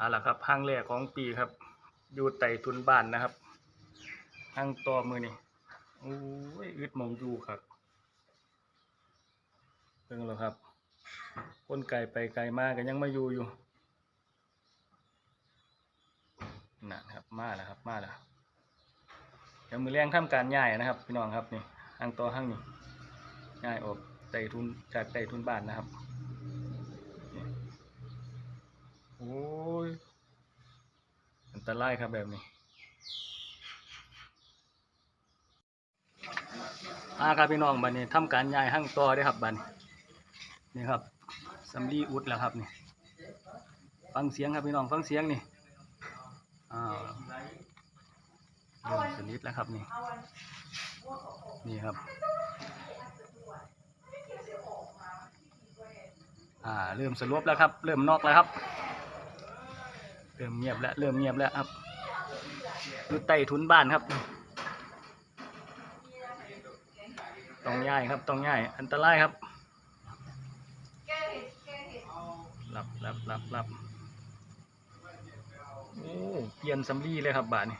เอาล่ะครับห้างแรกของปีครับ อยู่ไต่ทุนบ้านนะครับห้างต่อมือนี่โอ้ยอึดมองอยู่ครับเพิ่งแล้วครับ คนไก่ไปไกลมากก็ยังมาอยู่อยู่นะครับมาแล้วครับมาแล้วเดี๋ยวมือแรงทำการย้ายนะครับ พี่น้องครับนี่ห้างต่อห้างนี่ย้ายออกไต่ทุนจากไต่ทุนบ้านนะครับนี่ โอ้ย อันตรายครับแบบนี้อาครับพี่น้องบัดนี้ทำการย้ายห้างต่อได้ครับบันี้นี่ครับสำลีอุดแล้วครับนี่ฟังเสียงครับพี่น้องฟังเสียงนี่อ้าวเริ่มสนิทแล้วครับนี่นี่ครับอ่าเริ่มสลบแล้วครับ เริ่มนอกแล้วครับ เริ่มเงียบแล้วเริ่มเงียบแล้วครับอยู่ใต้ทุนบ้านครับ ต้องย้ายครับต้องย้าย อันตรายครับหลับหลับหลับหลับโอ้เปลี่ยนสำลีเลยครับบ้าทนี่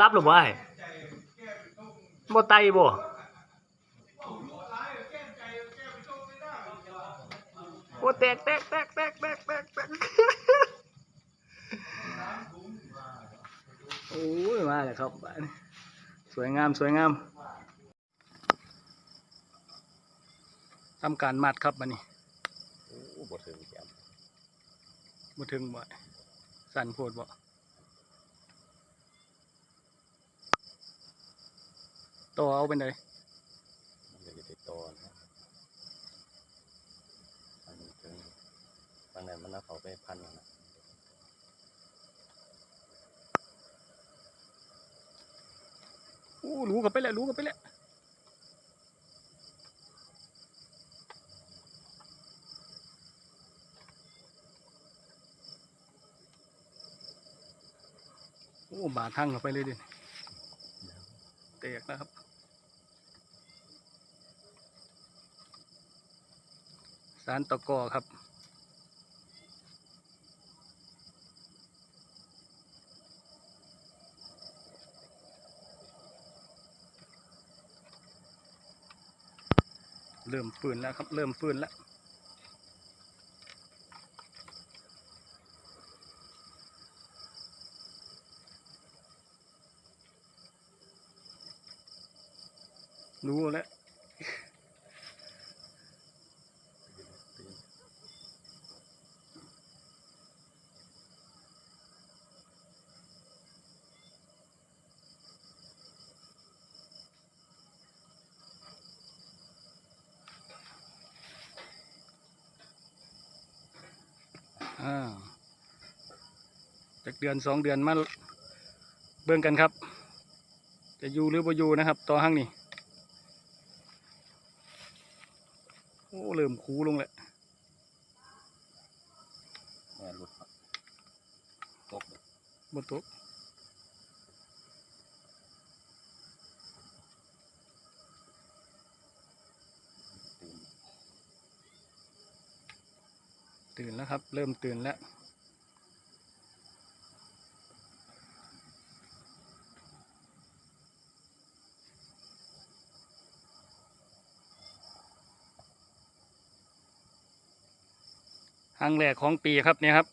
รับหรือว่าบ่ไตบ่ อ้แตกแตกแตกแตกแตกแตกแตกโอ้ยมาแล้วครับบาดนี้สวยงามสวยงามทำการมัดครับบันนี้โอ้บ่ถึงแก้มมาถึงบ่สั่นโพดบ่ต่อเอาเป็นได มันเลยติดต่อนะอันนี้ถึง ตอนนั้นมันเอาเขาไปพันแล้วนะอู้รู้กันไปแล้วรู้กันไปแล้วโอ้บาดทั้งเข้าไปเลยดิแตกนะครับสารตะกอครับ เริ่มฟื้นแล้วครับ เริ่มฟื้นแล้วรู้แล้ว อ่าจากเดือนสองเดือนมาเบิ่งกันครับ จะอยู่หรือบ่อยู่นะครับ ต่อห้างนี่โอ้เริ่มคูลงแล้วแม่หลุดครับตกเลยบนตก ตื่นแล้วครับ เริ่มตื่นแล้วครั้งแรกของปีครับเนี่ยครับ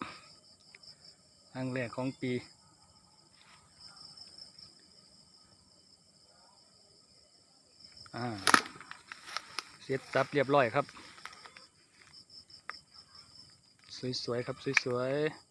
ครั้งแรกของปีอ่าเสร็จสับเรียบร้อยครับ สวยๆครับสวยๆ